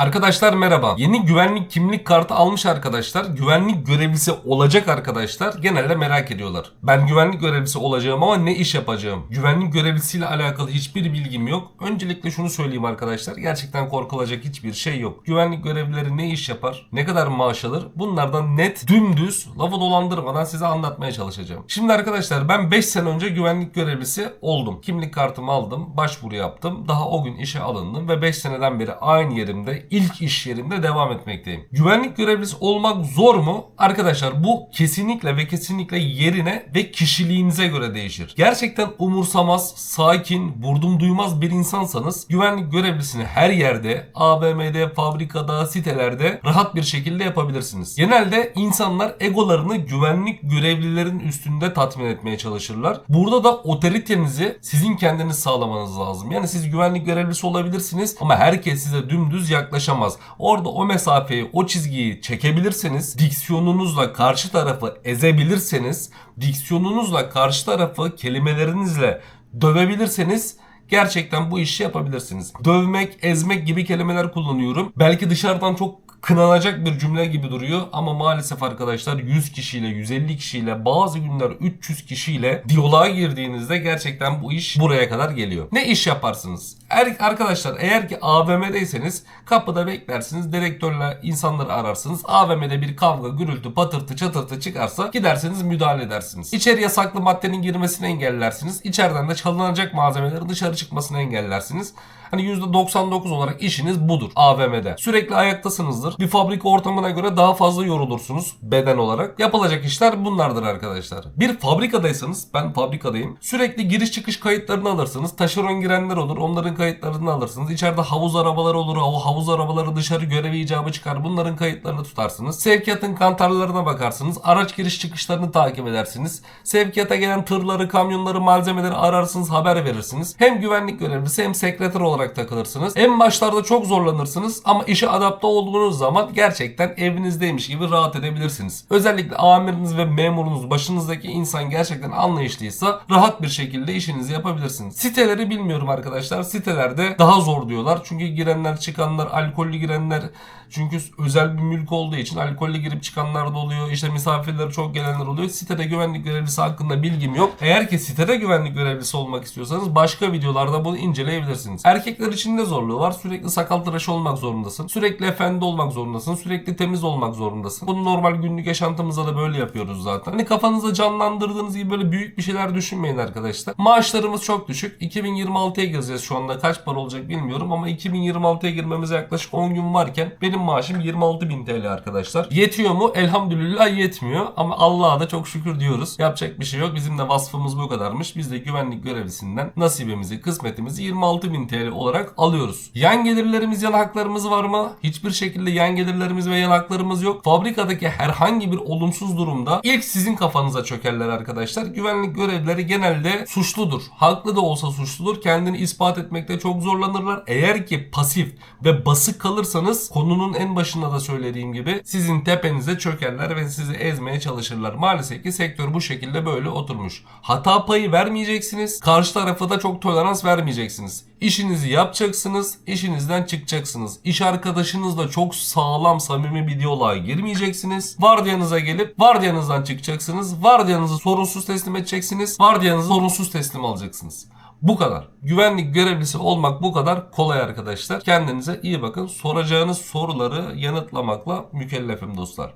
Arkadaşlar merhaba. Yeni güvenlik kimlik kartı almış arkadaşlar. Güvenlik görevlisi olacak arkadaşlar. Genelde merak ediyorlar. Ben güvenlik görevlisi olacağım ama ne iş yapacağım? Güvenlik görevlisiyle alakalı hiçbir bilgim yok. Öncelikle şunu söyleyeyim arkadaşlar. Gerçekten korkulacak hiçbir şey yok. Güvenlik görevlileri ne iş yapar? Ne kadar maaş alır? Bunlardan net, dümdüz, lafı dolandırmadan size anlatmaya çalışacağım. Şimdi arkadaşlar ben 5 sene önce güvenlik görevlisi oldum. Kimlik kartımı aldım, başvuru yaptım. Daha o gün işe alındım ve 5 seneden beri aynı yerimde, ilk iş yerimde devam etmekteyim. Güvenlik görevlisi olmak zor mu? Arkadaşlar bu kesinlikle ve kesinlikle yerine ve kişiliğinize göre değişir. Gerçekten umursamaz, sakin, vurdum duymaz bir insansanız güvenlik görevlisini her yerde, AVM'de, fabrikada, sitelerde rahat bir şekilde yapabilirsiniz. Genelde insanlar egolarını güvenlik görevlilerin üstünde tatmin etmeye çalışırlar. Burada da otoritenizi sizin kendiniz sağlamanız lazım. Yani siz güvenlik görevlisi olabilirsiniz ama herkes size dümdüz yaklaşamaz. Orada o mesafeyi, o çizgiyi çekebilirseniz, diksiyonunuzla karşı tarafı ezebilirseniz, diksiyonunuzla karşı tarafı kelimelerinizle dövebilirseniz gerçekten bu işi yapabilirsiniz. Dövmek, ezmek gibi kelimeler kullanıyorum. Belki dışarıdan çok kınanacak bir cümle gibi duruyor ama maalesef arkadaşlar 100 kişiyle 150 kişiyle bazı günler 300 kişiyle diyaloğa girdiğinizde gerçekten bu iş buraya kadar geliyor. Ne iş yaparsınız? Er, arkadaşlar eğer ki AVM'deyseniz kapıda beklersiniz direktörle insanları ararsınız. AVM'de bir kavga, gürültü, patırtı, çatırtı çıkarsa gidersiniz müdahale edersiniz. İçeri yasaklı maddenin girmesini engellersiniz. İçeriden de çalınacak malzemelerin dışarı çıkmasını engellersiniz. Hani %99 olarak işiniz budur AVM'de. Sürekli ayaktasınızdır. Bir fabrika ortamına göre daha fazla yorulursunuz beden olarak. Yapılacak işler bunlardır arkadaşlar. Bir fabrikadaysanız ben fabrikadayım. Sürekli giriş çıkış kayıtlarını alırsınız. Taşeron girenler olur. Onların kayıtlarını alırsınız. İçeride havuz arabaları olur. O havuz arabaları dışarı görevi icabı çıkar. Bunların kayıtlarını tutarsınız. Sevkiyatın kantarlarına bakarsınız. Araç giriş çıkışlarını takip edersiniz. Sevkiyata gelen tırları, kamyonları, malzemeleri ararsınız, haber verirsiniz. Hem güvenlik görevlisi hem sekreter olarak takılırsınız. En başlarda çok zorlanırsınız ama işe adapte olduğunuz zaman gerçekten evinizdeymiş gibi rahat edebilirsiniz. Özellikle amiriniz ve memurunuz başınızdaki insan gerçekten anlayışlıysa rahat bir şekilde işinizi yapabilirsiniz. Siteleri bilmiyorum arkadaşlar. Sitelerde daha zor diyorlar. Çünkü girenler çıkanlar alkollü girenler çünkü özel bir mülk olduğu için alkollü girip çıkanlar da oluyor. İşte misafirleri çok gelenler oluyor. Sitede güvenlik görevlisi hakkında bilgim yok. Eğer ki sitede güvenlik görevlisi olmak istiyorsanız başka videolarda bunu inceleyebilirsiniz. Erkekler için de zorluğu var. Sürekli sakal tıraşı olmak zorundasın. Sürekli efendi olmak zorundasın. Sürekli temiz olmak zorundasın. Bunu normal günlük yaşantımızda da böyle yapıyoruz zaten. Hani kafanızda canlandırdığınız gibi böyle büyük bir şeyler düşünmeyin arkadaşlar. Maaşlarımız çok düşük. 2026'ya gireceğiz şu anda. Kaç para olacak bilmiyorum ama 2026'ya girmemize yaklaşık 10 gün varken benim maaşım 26.000 TL arkadaşlar. Yetiyor mu? Elhamdülillah yetmiyor ama Allah'a da çok şükür diyoruz. Yapacak bir şey yok. Bizim de vasfımız bu kadarmış. Biz de güvenlik görevlisinden nasibimizi, kısmetimizi 26.000 TL olarak alıyoruz. Yan gelirlerimiz, yan haklarımız var mı? Hiçbir şekilde yan gelirlerimiz ve yan haklarımız yok. Fabrikadaki herhangi bir olumsuz durumda ilk sizin kafanıza çökerler arkadaşlar. Güvenlik görevlileri genelde suçludur. Haklı da olsa suçludur. Kendini ispat etmekte çok zorlanırlar. Eğer ki pasif ve basık kalırsanız konunun en başında da söylediğim gibi sizin tepenize çökerler ve sizi ezmeye çalışırlar. Maalesef ki sektör bu şekilde böyle oturmuş. Hata payı vermeyeceksiniz. Karşı tarafa da çok tolerans vermeyeceksiniz. İşinizi yapacaksınız, işinizden çıkacaksınız. İş arkadaşınızla çok sağlam, samimi bir diyaloğa girmeyeceksiniz. Vardiyanıza gelip vardiyanızdan çıkacaksınız. Vardiyanızı sorunsuz teslim edeceksiniz. Vardiyanızı sorunsuz teslim alacaksınız. Bu kadar. Güvenlik görevlisi olmak bu kadar kolay arkadaşlar. Kendinize iyi bakın. Soracağınız soruları yanıtlamakla mükellefim dostlar.